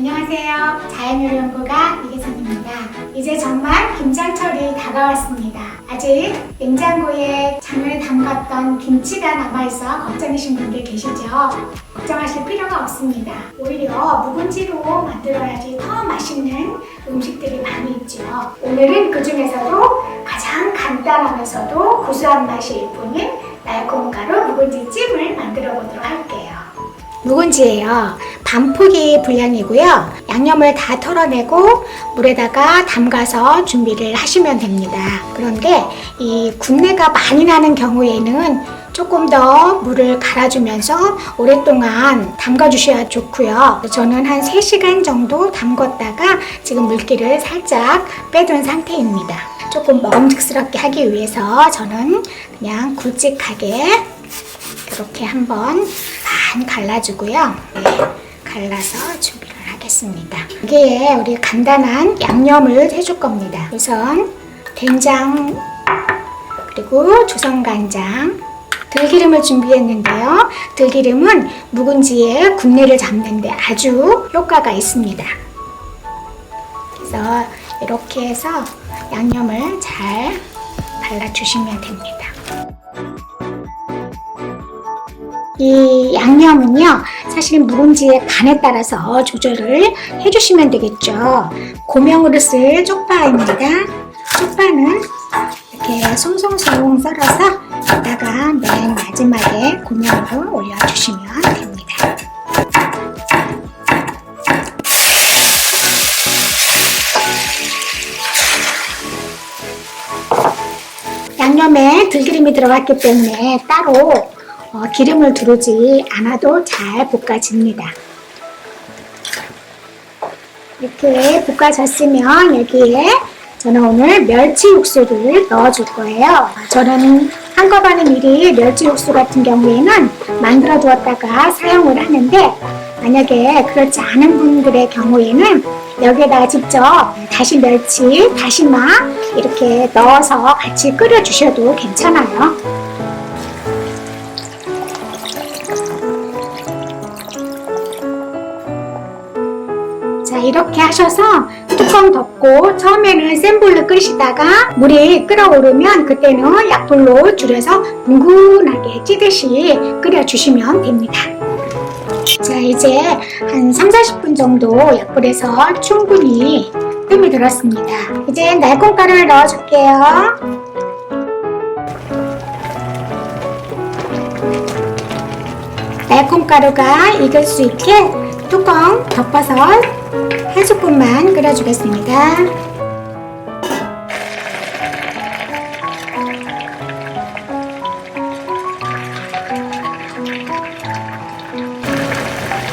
안녕하세요. 자연요리연구가 이계선입니다. 이제 정말 김장철이 다가왔습니다. 아직 냉장고에 작년에 담갔던 김치가 남아있어 걱정이신 분들 계시죠? 걱정하실 필요가 없습니다. 오히려 묵은지로 만들어야지 더 맛있는 음식들이 많이 있죠. 오늘은 그 중에서도 가장 간단하면서도 구수한 맛이 일뿐인 달콤 가루 묵은지찜을 만들어 보도록 할게요. 묵은지예요. 반포기 분량이고요. 양념을 다 털어내고 물에다가 담가서 준비를 하시면 됩니다. 그런데 이 군내가 많이 나는 경우에는 조금 더 물을 갈아주면서 오랫동안 담가주셔야 좋고요. 저는 한 3시간 정도 담궜다가 지금 물기를 살짝 빼둔 상태입니다. 조금 먹음직스럽게 하기 위해서 저는 그냥 굵직하게 이렇게 한번 반 갈라주고요. 네, 갈라서 준비를 하겠습니다. 여기에 우리 간단한 양념을 해줄 겁니다. 우선 된장 그리고 조선간장 들기름을 준비했는데요. 들기름은 묵은지의 군내를 잡는데 아주 효과가 있습니다. 그래서 이렇게 해서 양념을 잘 발라주시면 됩니다. 이 양념은요, 사실 묵은지의 간에 따라서 조절을 해주시면 되겠죠. 고명으로 쓸 쪽파입니다. 쪽파는 이렇게 송송송 썰어서 이따가 맨 마지막에 고명으로 올려주시면 됩니다. 양념에 들기름이 들어갔기 때문에 따로 어, 기름을 두르지 않아도 잘 볶아집니다. 이렇게 볶아졌으면 여기에 저는 오늘 멸치 육수를 넣어줄 거예요. 저는 한꺼번에 미리 멸치 육수 같은 경우에는 만들어 두었다가 사용을 하는데 만약에 그렇지 않은 분들의 경우에는 여기에다 직접 다시 멸치, 다시마 이렇게 넣어서 같이 끓여 주셔도 괜찮아요. 이렇게 하셔서 뚜껑 덮고 처음에는 센 불로 끓이시다가 물이 끓어오르면 그때는 약불로 줄여서 뭉근하게 찌듯이 끓여주시면 됩니다. 자 이제 한 3, 40분 정도 약불에서 충분히 뜸이 들었습니다. 이제 날콩가루를 넣어줄게요. 날콩가루가 익을 수 있게 뚜껑 덮어서 한 스푼만 끓여주겠습니다.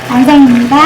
완성입니다.